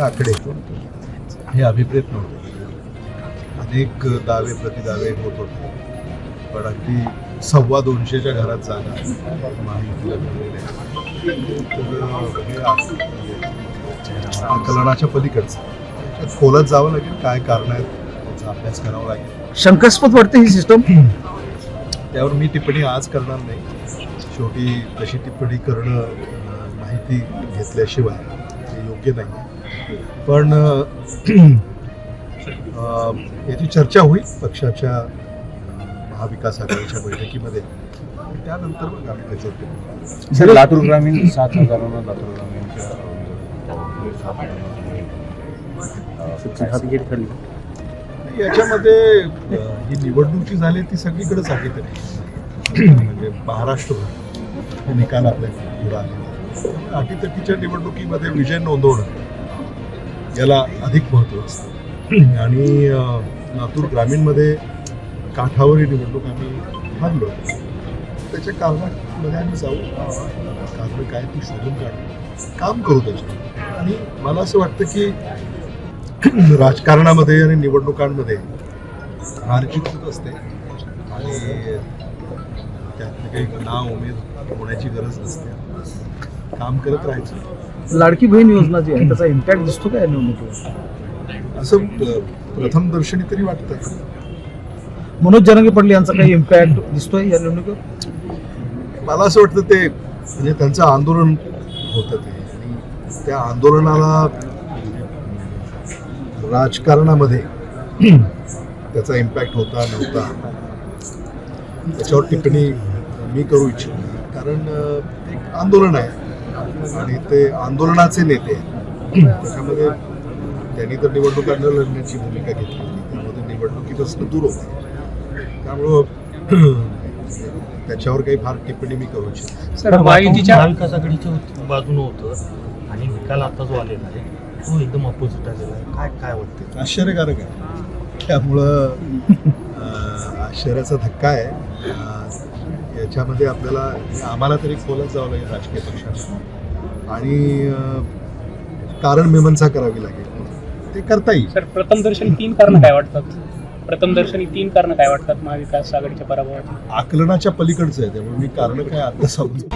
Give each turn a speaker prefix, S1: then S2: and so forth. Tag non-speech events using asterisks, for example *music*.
S1: आकडे. हे अभिप्रेत नव्हते. अनेक दावे प्रतिदावे होत होते. पण अगदी सव्वा दोनशेच्या घरात जागा माहितीला मिळालेल्या हे आक- आकलनाच्या पलीकडचं. खोलात जावं लागेल काय कारण आहेत त्याचा अभ्यास करावा लागेल.
S2: शंकास्पद वाटते ही सिस्टम
S1: त्यावर मी टिप्पणी आज करणार नाही. शेवटी तशी टिप्पणी करणं माहिती घेतल्याशिवाय हे योग्य नाही पण अं, याची चर्चा होईल पक्षाच्या महाविकास आघाडीच्या बैठकीमध्ये. त्यानंतर मग आम्ही त्याच्यावर.
S3: सर लातूर ग्रामीण सात हजारांना लातूर ग्रामीणच्या
S1: याच्यामध्ये ही निवडणूक जी झाली ती सगळीकडेच आहे तरी म्हणजे महाराष्ट्रभर हे निकाल आपल्या पुढे आले अटीतटीच्या निवडणुकीमध्ये विजय नोंदवणं. याला अधिक महत्त्व असतं. आणि लातूर ग्रामीणमध्ये काठावरही निवडणूक आम्ही हारलो. त्याच्या कारणामध्ये आम्ही जाऊ कारण काय ती शोधून काढू काम करू त्याच्या आणि मला असं वाटतं की राजकारणामध्ये आणि निवडणुकांमध्ये हार जीत होत असते. आणि त्यातले काही नाव उमेद होण्याची गरज नसते. काम करत राहायचं.
S2: लाडकी बहीण योजना जी आहे त्याचा इम्पॅक्ट दिसतो का या निवडणुकीवर?
S1: असं प्रथम दर्शनी तरी वाटतं.
S2: मनोज जरांगे पाटील यांचा काही इम्पॅक्ट दिसतोय या निवडणुकीवर?
S1: मला असं वाटतं ते म्हणजे त्यांचं आंदोलन होतं ते. आणि त्या आंदोलनाला राजकारणामध्ये *clears throat* त्याचा इम्पॅक्ट होता नव्हता. त्याच्यावर टिप्पणी मी करू इच्छितो. नाही. कारण एक आंदोलन आहे. आणि ते आंदोलनाचे नेते आहेत. त्याच्यामध्ये त्यांनी तर निवडणुका न लढण्याची भूमिका घेतली होती. त्यामध्ये निवडणुकीपासून दूर होता. त्यामुळं *clears throat* त्याच्यावर काही फार टिप्पणी मी करू इच्छित.
S4: महाविकास आघाडीच्या बाजूनं होतं आणि निकाल आता जो आलेला आहे तो एकदम अपोजिट आलेला आहे. काय काय वाटते
S1: आश्चर्यकारक आहे. त्यामुळं आश्चर्याचा धक्का आहे. अं, याच्यामध्ये आपल्याला आम्हाला तरी खोलात जावं लागेल राजकीय पक्षाला. आणि कारण मीमांसा करावी लागेल. ते करता येईल
S5: सर प्रथमदर्शनी तीन कारण काय वाटतात? प्रथमदर्शनी तीन कारण काय वाटतात महाविकास आघाडीच्या पराभवाची
S1: आकलनाच्या पलीकडचं आहे त्यामुळे मी कारण काय आता सांगू